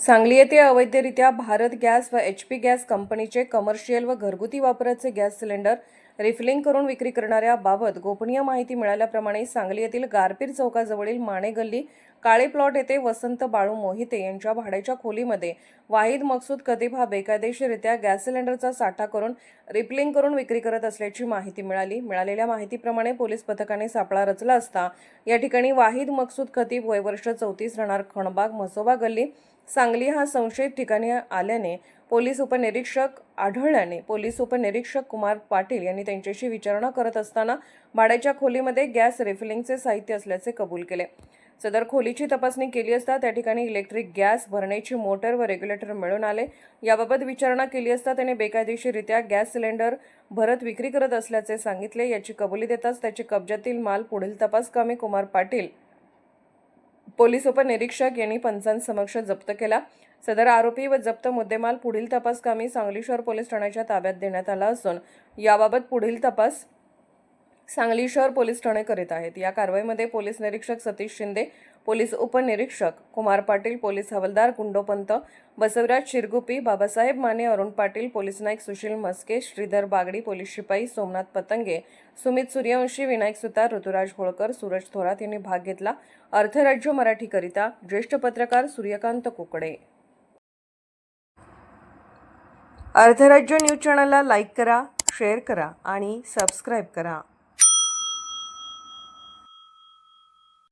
सांगली येथे अवैधरित्या भारत गॅस व एच पी गॅस कंपनीचे कमर्शियल व घरगुती वापराचे गॅस सिलेंडर रिफिलिंग करून विक्री करणाऱ्या बाबत गोपनीय माहिती मिळाल्याप्रमाणे सांगली येथील गारपीर चौकाजवळील माणे गल्ली काळे प्लॉट येथे वसंत बाळू मोहिते यांच्या भाड्याच्या खोलीमध्ये वाहिद मकसूद कदीब हा बेकायदेशीररित्या गॅस सिलेंडरचा साठा करून रिफिलिंग करून विक्री करत असल्याची माहिती मिळाली. मिळालेल्या माहितीप्रमाणे पोलीस पथकाने सापळा रचला असता या ठिकाणी वाहिद मकसूद खतीब वयवर्ष चौतीस राहणार खणबाग म्हसोबा गल्ली सांगली हा संशयित ठिकाणी आल्याने पोलीस उपनिरीक्षक आढळल्याने पोलीस उपनिरीक्षक कुमार पाटील यांनी त्यांच्याशी विचारणा करत असताना भाड्याच्या खोलीमध्ये गॅस रिफिलिंगचे साहित्य असल्याचे कबूल केले. सदर खोलीची तपासणी केली असता त्या ठिकाणी इलेक्ट्रिक गॅस भरण्याची मोटर व रेग्युलेटर मिळून आले. याबाबत विचारणा केली असता त्याने बेकायदेशीररित्या गॅस सिलेंडर भरत विक्री करत असल्याचे सांगितले. याची कबुली देताच त्याची कब्जातील माल पुढील तपासकामी कुमार पाटील पोलीस उपनिरीक्षक यांनी पंचांसमक्ष जप्त केला. सदर आरोपी व जप्त मुद्देमाल पुढील तपासकामी सांगली शहर पोलीस ठाण्याच्या ताब्यात देण्यात आला असून याबाबत पुढील तपास सांगली शहर पोलीस ठाणे करीत आहेत. या कारवाईमध्ये पोलीस निरीक्षक सतीश शिंदे पोलीस उपनिरीक्षक कुमार पाटील पोलीस हवालदार गुंडोपंत बसवराज शिरगुपी बाबासाहेब माने अरुण पाटील पोलीस नाईक सुशील मस्के श्रीधर बागडी पोलीस शिपाई सोमनाथ पतंगे सुमित सूर्यवंशी विनायक सुतार ऋतुराज होळकर सूरज थोरात यांनी भाग घेतला. अर्थराज्य मराठीकरिता ज्येष्ठ पत्रकार सूर्यकांत कुकडे. अर्थराज्य न्यूज चॅनलला लाईक करा शेअर करा आणि सबस्क्राईब करा.